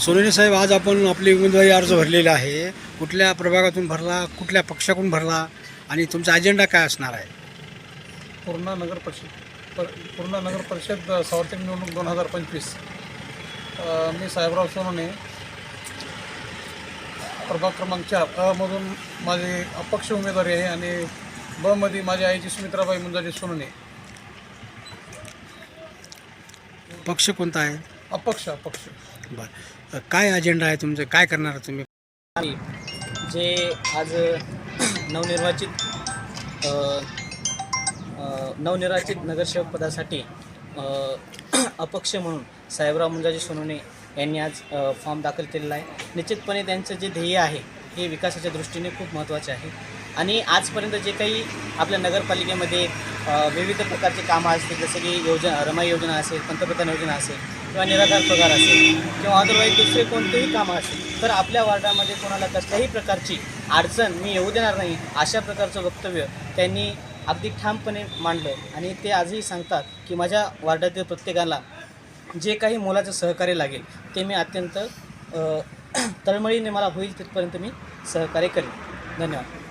सोनेरी साहेब आज आपण आपली उमेदवारी अर्ज भरलेला आहे. कुठल्या प्रभागातून भरला कुठल्या पक्षाकडून भरला आणि तुमचा अजेंडा काय असणार आहे? पूर्णा नगर परिषद पर पूर्णा नगर परिषद सार्वत्रिक निवडणूक दोन हजार पंचवीस. मी साहेबराव सोनवणे प्रभाग क्रमांक चार अमधून माझी अपक्ष उमेदवारी आहे आणि ब मध्ये माझ्या आईची सुमित्राबाई मुंजाजी सोनवणे पक्ष कोणता आहे? अपक्ष अपक्ष. बरं. काय अजेंडा आहे तुमचं? काय करणार तुम्ही? जे आज नवनिर्वाचित नवनिर्वाचित नगरसेवक पदासाठी अपक्ष म्हणून साहेबराव मुंजाजी सोनवणे यांनी आज फॉर्म दाखल केलेला आहे. निश्चितपणे त्यांचं जे ध्येय आहे हे विकासाच्या दृष्टीने खूप महत्त्वाचे आहे. आणि आजपर्यंत जे काही आपल्या नगरपालिकेमध्ये विविध प्रकारचे कामं असतील जसं की योजना रमाई योजना असेल पंतप्रधान योजना असेल किंवा निराधार पगार असेल किंवा अदरवाईज दुसरे कोणतेही कामं असेल तर आपल्या वार्डामध्ये कोणाला कसल्याही प्रकारची अडचण मी येऊ देणार नाही अशा प्रकारचं वक्तव्य त्यांनी अगदी ठामपणे मांडलं. आणि ते आजही सांगतात की माझ्या वार्डातील प्रत्येकाला जे काही मोलाचं सहकार्य लागेल ते मी अत्यंत तळमळीने मला होईल तिथपर्यंत मी सहकार्य करेन. धन्यवाद.